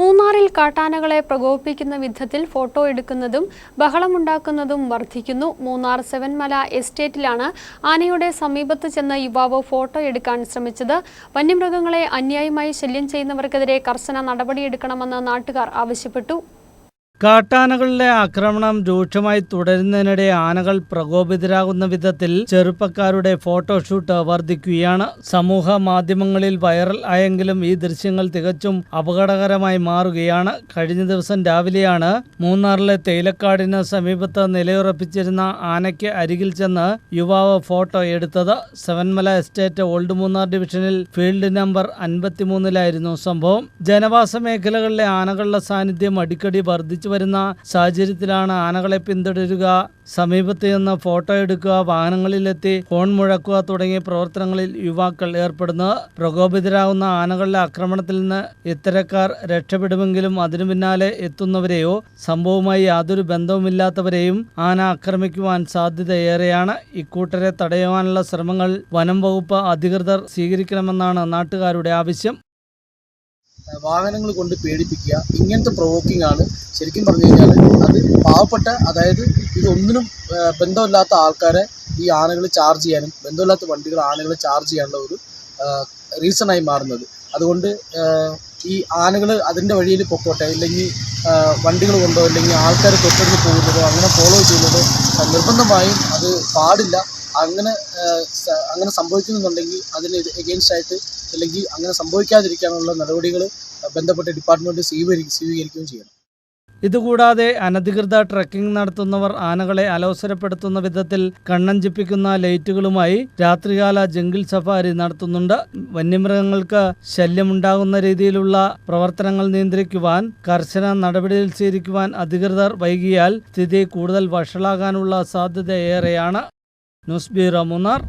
മൂന്നാറിൽ കാട്ടാനകളെ പ്രകോപിപ്പിക്കുന്ന വിധത്തിൽ ഫോട്ടോ എടുക്കുന്നതും ബഹളമുണ്ടാക്കുന്നതും വർദ്ധിക്കുന്നു. മൂന്നാർ സെവൻമല എസ്റ്റേറ്റിലാണ് ആനയുടെ സമീപത്ത് ചെന്ന യുവാവ് ഫോട്ടോ എടുക്കാൻ ശ്രമിച്ചത്. വന്യമൃഗങ്ങളെ അന്യായമായി ശല്യം ചെയ്യുന്നവർക്കെതിരെ കർശന നടപടിയെടുക്കണമെന്ന് നാട്ടുകാർ ആവശ്യപ്പെട്ടു. കാട്ടാനകളിലെ ആക്രമണം രൂക്ഷമായി തുടരുന്നതിനിടെ ആനകൾ പ്രകോപിതരാകുന്ന വിധത്തിൽ ചെറുപ്പക്കാരുടെ ഫോട്ടോഷൂട്ട് വർദ്ധിക്കുകയാണ് സമൂഹ മാധ്യമങ്ങളിൽ വൈറൽ ആയെങ്കിലും ഈ ദൃശ്യങ്ങൾ തികച്ചും അപകടകരമായി മാറുകയാണ്. കഴിഞ്ഞ ദിവസം രാവിലെയാണ് മൂന്നാറിലെ തേയിലക്കാടിന് സമീപത്ത് നിലയുറപ്പിച്ചിരുന്ന ആനയ്ക്ക് അരികിൽ ചെന്ന് യുവാവ് ഫോട്ടോ എടുത്തത്. സെവൻമല എസ്റ്റേറ്റ് ഓൾഡ് മൂന്നാർ ഡിവിഷനിൽ ഫീൽഡ് നമ്പർ അൻപത്തിമൂന്നിലായിരുന്നു സംഭവം. ജനവാസ മേഖലകളിലെ ആനകളുടെ സാന്നിധ്യം അടിക്കടി വർദ്ധിച്ചു വരുന്ന സാഹചര്യത്തിലാണ് ആനകളെ പിന്തുടരുക. സമീപത്ത് നിന്ന് ഫോട്ടോ എടുക്കുക വാഹനങ്ങളിലെത്തി ഫോൺ മുഴക്കുക തുടങ്ങിയ പ്രവർത്തനങ്ങളിൽ യുവാക്കൾ ഏർപ്പെടുന്നത് പ്രകോപിതരാകുന്ന ആനകളുടെ ആക്രമണത്തിൽ നിന്ന് ഇത്തരക്കാർ രക്ഷപ്പെടുമെങ്കിലും അതിനു പിന്നാലെ എത്തുന്നവരെയോ സംഭവവുമായി യാതൊരു ബന്ധവുമില്ലാത്തവരെയും ആന ആക്രമിക്കുവാൻ സാധ്യത ഏറെയാണ് ഇക്കൂട്ടരെ തടയുവാനുള്ള ശ്രമങ്ങൾ വനം വകുപ്പ് അധികൃതർ സ്വീകരിക്കണമെന്നാണ് നാട്ടുകാരുടെ ആവശ്യം. വാഹനങ്ങൾ കൊണ്ട് പേടിപ്പിക്കുക ഇങ്ങനത്തെ പ്രൊവോക്കിംഗ് ആണ്. ശരിക്കും പറഞ്ഞു കഴിഞ്ഞാൽ അത് പാവപ്പെട്ട അതായത് ഇതൊന്നിനും ബന്ധമില്ലാത്ത ആൾക്കാരെ ഈ ആനകൾ ചാർജ് ചെയ്യാനും ബന്ധമില്ലാത്ത വണ്ടികൾ ആനകളെ ചാർജ് ചെയ്യാനുള്ള ഒരു റീസണായി മാറുന്നത്. അതുകൊണ്ട് ഈ ആനകൾ അതിന്റെ വഴിയിൽ പൊക്കോട്ടെ ഇല്ലെങ്കിൽ വണ്ടികൾ കൊണ്ടോ അല്ലെങ്കിൽ ആൾക്കാർ തൊട്ടടുത്ത് പോകുന്നതോ അങ്ങനെ ഫോളോ ചെയ്യുന്നതോ നിർബന്ധമായും അത് പാടില്ല. അങ്ങനെ അങ്ങനെ സംഭവിക്കുന്നുണ്ടെങ്കിൽ അതിന് എഗെയിൻസ്റ്റ് ആയിട്ട് അല്ലെങ്കിൽ അങ്ങനെ സംഭവിക്കാതിരിക്കാനുള്ള നടപടികൾ ബന്ധപ്പെട്ട ഡിപ്പാർട്ട്മെന്റ് സ്വീകരിക്കും സ്വീകരിക്കുകയും ചെയ്യണം. ഇതുകൂടാതെ അനധികൃത ട്രക്കിംഗ് നടത്തുന്നവർ ആനകളെ അലോസരപ്പെടുത്തുന്ന വിധത്തിൽ കണ്ണഞ്ചിപ്പിക്കുന്ന ലൈറ്റുകളുമായി രാത്രികാല ജംഗിൾ സഫാരി നടത്തുന്നുണ്ട്. വന്യമൃഗങ്ങൾക്ക് ശല്യമുണ്ടാകുന്ന രീതിയിലുള്ള പ്രവർത്തനങ്ങൾ നിയന്ത്രിക്കുവാൻ കർശന നടപടികൾ സ്വീകരിക്കുവാൻ അധികൃതർ വൈകിയാൽ സ്ഥിതി കൂടുതൽ വഷളാകാനുള്ള സാധ്യത ഏറെയാണ്. Nusbira Munar